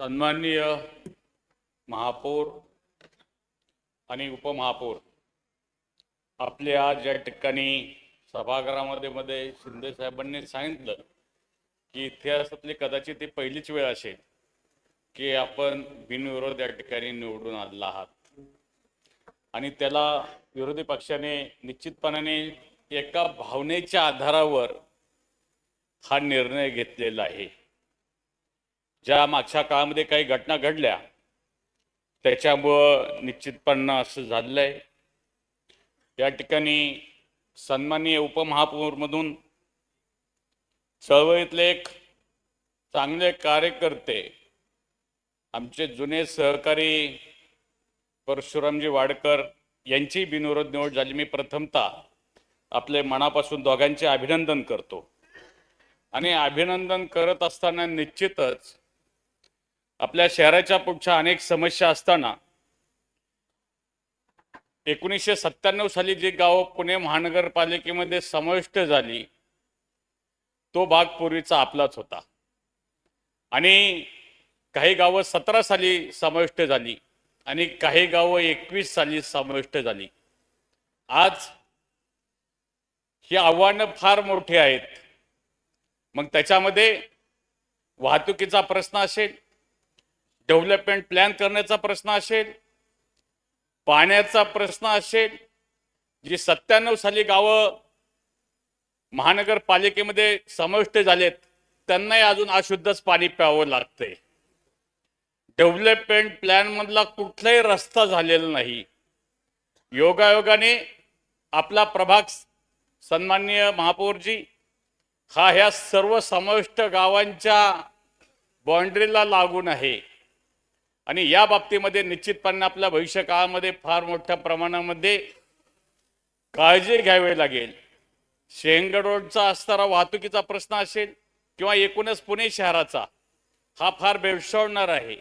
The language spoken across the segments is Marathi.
सन्माननीय महापौर आणि उपमहापौर. आपल्या आज या ठिकाणी सभागृहामध्ये मध्ये शिंदे साहेबांनी सांगितलं की इतिहासातली कदाचित ती पहिलीच वेळ असेल की आपण बिनविरोध या ठिकाणी निवडून आणला आहात. आणि त्याला विरोधी पक्षाने निश्चितपणाने एका भावनेच्या आधारावर हा निर्णय घेतलेला आहे. ज्या मागच्या काळामध्ये काही घटना घडल्या त्याच्यामुळं निश्चितपणे असं झालेलं आहे या ठिकाणी सन्माननीय उपमहापौरमधून चळवळीतले एक चांगले कार्यकर्ते आमचे जुने सहकारी परशुरामजी वाडकर यांची बिनविरोध निवड झाली. मी प्रथमतः आपले मनापासून दोघांचे अभिनंदन करतो. आणि अभिनंदन करत असताना निश्चितच आपल्या शहराच्या पुढच्या अनेक समस्या असताना एकोणीसशे सत्त्याण्णव साली जी गावं पुणे महानगरपालिकेमध्ये समाविष्ट झाली तो भाग पूर्वीचा आपलाच होता. आणि काही गावं सतरा साली समाविष्ट झाली आणि काही गावं एकवीस साली समाविष्ट झाली. आज ही आव्हानं फार मोठी आहेत. मग त्याच्यामध्ये वाहतुकीचा प्रश्न असेल डेव्हलपमेंट प्लॅन करण्याचा प्रश्न असेल पाण्याचा प्रश्न असेल जी सत्त्याण्णव साली गावं महानगरपालिकेमध्ये समाविष्ट झालेत त्यांनाही अजून अशुद्धच पाणी प्यावं लागतंय. डेव्हलपमेंट प्लॅन मधला कुठलाही रस्ता झालेला नाही. योगायोगाने आपला प्रभाग सन्माननीय महापौरजी हा ह्या सर्व समाविष्ट गावांच्या बाँड्रीला लागून आहे. आणि या बाबतीमध्ये निश्चितपणे आपल्या भविष्य काळामध्ये फार मोठ्या प्रमाणामध्ये काळजी घ्यावी लागेल. शेंगड रोडचा असणारा वाहतुकीचा प्रश्न असेल किंवा एकूणच पुणे शहराचा हा फार बेवसावणार आहे.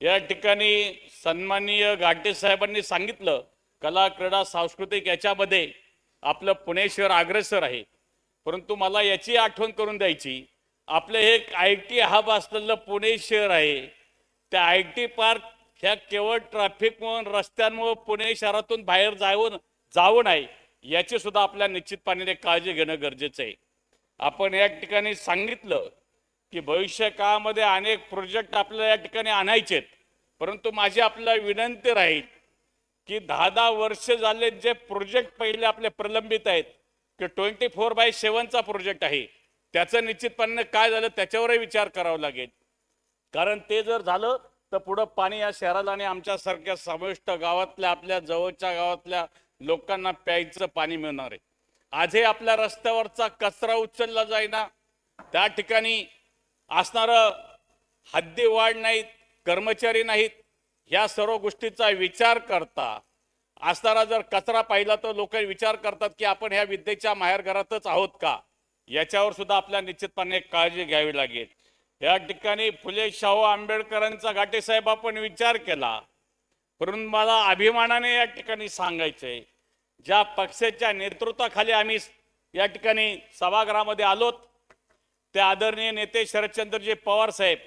या ठिकाणी सन्माननीय घाटे साहेबांनी सांगितलं कला क्रीडा सांस्कृतिक याच्यामध्ये आपलं पुणे शहर अग्रेसर आहे. परंतु मला याची आठवण करून द्यायची आपलं हे आय टी हब असलेलं पुणे शहर आहे त्या आय टी पार्क ह्या केवळ ट्रॅफिकमुळे रस्त्यांमुळे पुणे शहरातून बाहेर जाऊन जाऊ नये याची सुद्धा आपल्या निश्चितपणे काळजी घेणं गरजेचं आहे. आपण या ठिकाणी सांगितलं की भविष्य काळामध्ये अनेक प्रोजेक्ट आपल्याला या ठिकाणी आणायचेत परंतु माझी आपल्याला विनंती राहील की दहा दहा वर्ष झाले जे प्रोजेक्ट पहिले आपले प्रलंबित आहेत की ट्वेंटी फोर बाय सेवनचा प्रोजेक्ट आहे. त्याचं निश्चितपणे काय झालं त्याच्यावरही विचार करावा लागेल. कारण ते जर झालं तर पुढं पाणी या शहराला आणि आमच्यासारख्या समाविष्ट गावातल्या आपल्या जवळच्या गावातल्या लोकांना प्यायचं पाणी मिळणार आहे. आजही आपल्या रस्त्यावरचा कचरा उचलला जाईना. त्या ठिकाणी असणारं हद्दी वाढ नाहीत कर्मचारी नाहीत ह्या सर्व गोष्टीचा विचार करता असणारा जर कचरा पाहिला तर लोक विचार करतात की आपण ह्या विद्येच्या माहेरघरातच आहोत का? याच्यावर सुद्धा आपल्या निश्चितपणे काळजी घ्यावी लागेल. या ठिकाणी फुले शाहू आंबेडकरांचा घाटेसाहेब आपण विचार केला. परंतु मला अभिमानाने या ठिकाणी सांगायचंय. ज्या पक्षाच्या नेतृत्वाखाली आम्ही या ठिकाणी सभागृहामध्ये आलोत ते आदरणीय नेते शरदचंद्रजी पवार साहेब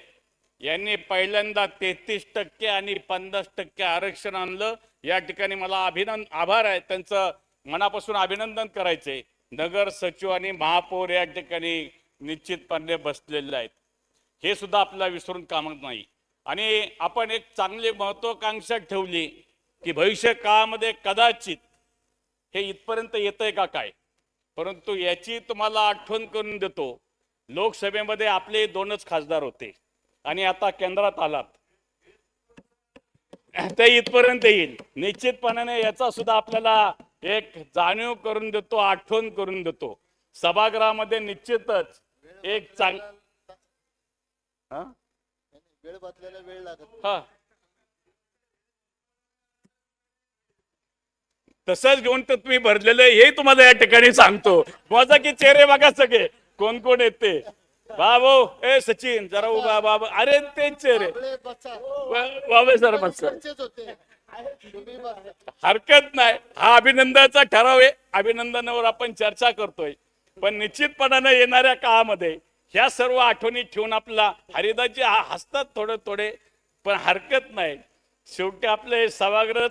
यांनी पहिल्यांदा तेहतीस टक्के आणि पन्नास टक्के आरक्षण आणलं. या ठिकाणी मला अभिनंद आभार आहे. त्यांचं मनापासून अभिनंदन करायचंय. नगर सचिव आणि महापौर या ठिकाणी निश्चितपणे बसलेले आहेत. हे सुद्धा आपल्याला विसरून कामत नाही. आणि आपण एक चांगली महत्वाकांक्षा ठेवली की भविष्य काळामध्ये कदाचित हे इथपर्यंत येतंय का काय? परंतु याची तुम्हाला आठवण करून देतो लोकसभेमध्ये आपले दोनच खासदार होते. आणि आता केंद्रात आलात. ते इथपर्यंत येईल. निश्चितपणाने याचा सुद्धा आपल्याला एक जाणीव करून देतो आठवण करून देतो. सभागृहामध्ये निश्चितच एक चांग हा? वेळ बदलायला वेळ लागत हा. तसंच घेऊन तर तुम्ही भरलेलं हे तुम्हाला या ठिकाणी सांगतो. माझा की चेहरे बघा सगळे. कोण कोण येते? बाबो ए सचिन जरा उभा बाबा. अरे ते चेहरे. बाबा सर बस. इकडचेच होते. तुम्ही बसा. हरकत नाही. हा अभिनंदनाचा ठराव आहे. अभिनंदनावर आपण चर्चा करतोय. पण निश्चितपणानं येणाऱ्या काळामध्ये ह्या सर्व आठवणी ठेवून आपला हरिदाजी हा- हसतात थोडे थोडे पण हरकत नाही. शेवटी आपलं हे सभागृह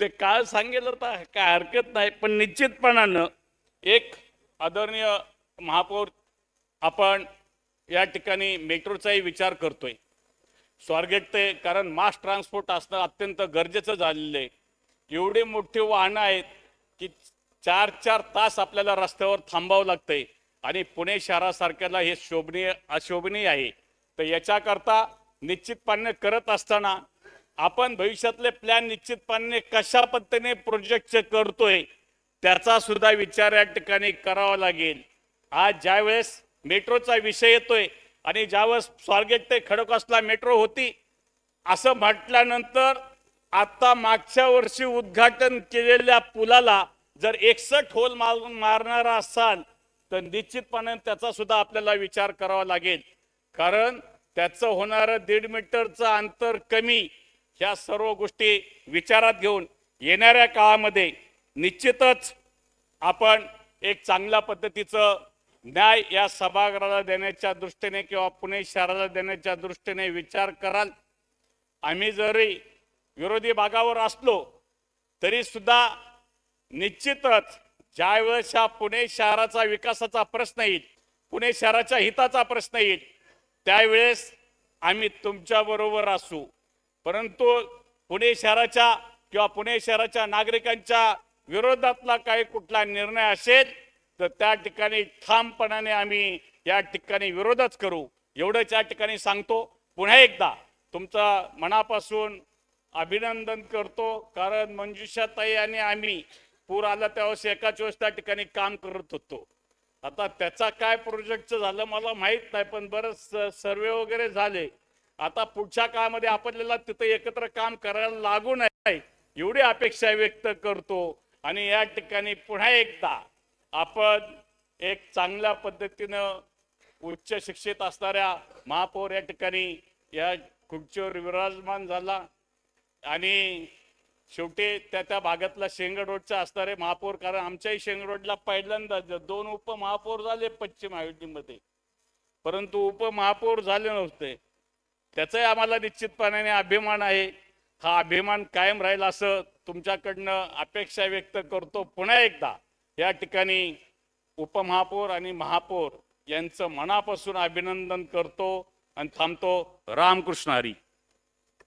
ते काय सांगेल तर काय हरकत नाही पण निश्चितपणानं एक आदरणीय महापौर आपण या ठिकाणी मेट्रोचाही विचार करतोय. स्वारगेट ते कारण मास ट्रान्सपोर्ट असणं अत्यंत गरजेचं झालेलं आहे. एवढे मोठे वाहनं आहेत की चार चार तास आपल्याला रस्त्यावर थांबावं लागतंय. आणि पुणे शहरासारख्याला हे शोभनीय अशोभनीय आहे. तर याच्याकरता निश्चितपणे करत असताना आपण भविष्यातले प्लॅन निश्चितपणे कशा पद्धतीने प्रोजेक्टचे करतोय त्याचा सुद्धा विचार या ठिकाणी करावा लागेल. आज ज्यावेळेस मेट्रोचा विषय येतोय आणि ज्यावेळेस स्वारगेट ते खडकवासला मेट्रो होती असं म्हटल्यानंतर आता मागच्या वर्षी उद्घाटन केलेल्या पुलाला जर एकसठ होल मार मारणारा असाल तर निश्चितपणे त्याचा सुद्धा आपल्याला विचार करावा लागेल. कारण त्याचं होणारं दीड मीटरचं अंतर कमी ह्या सर्व गोष्टी विचारात घेऊन येणाऱ्या काळामध्ये निश्चितच आपण एक चांगल्या पद्धतीचं न्याय या सभागृहाला देण्याच्या दृष्टीने किंवा पुणे शहराला देण्याच्या दृष्टीने विचार कराल. आम्ही जरी विरोधी भागावर असलो तरी सुद्धा निश्चितच ज्यावेळेस हा पुणे शहराचा विकासाचा प्रश्न येईल पुणे शहराच्या हिताचा प्रश्न येईल त्यावेळेस आम्ही तुमच्याबरोबर असू. परंतु पुणे शहराच्या किंवा पुणे शहराच्या नागरिकांच्या विरोधातला काही कुठला निर्णय असेल तर त्या ठिकाणी ठामपणाने आम्ही या ठिकाणी विरोधच करू. एवढंच या ठिकाणी सांगतो. पुन्हा एकदा तुमचं मनापासून अभिनंदन करतो कारण मंजुषाताई आणि आम्ही पूर आला त्यावेळेस एकाच वेळेस त्या ठिकाणी काम करत होतो. आता त्याचा काय प्रोजेक्टचं झालं मला माहीत नाही पण बरंच सर्वे वगैरे झाले. आता पुढच्या काळामध्ये आपल्याला तिथं एकत्र काम करायला लागू नये एवढी अपेक्षा व्यक्त करतो. आणि या ठिकाणी पुन्हा एकदा आपण एक चांगल्या पद्धतीनं उच्च शिक्षित असणाऱ्या महापौर या ठिकाणी या खुर्चीवर विराजमान झाला. आणि शेवटी त्या त्या भागातला शेंगड रोडचा असणारे महापौर कारण आमच्याही शेंगरोडला पहिल्यांदा दोन उपमहापौर झाले पश्चिम आयोडीमध्ये परंतु उपमहापौर झाले नव्हते. त्याचाही आम्हाला निश्चितपणाने अभिमान आहे. हा अभिमान कायम राहील असं तुमच्याकडनं अपेक्षा व्यक्त करतो पुन्हा एकदा. या ठिकाणी उपमहापौर आणि महापौर यांचं मनापासून अभिनंदन करतो आणि थांबतो रामकृष्ण हरी.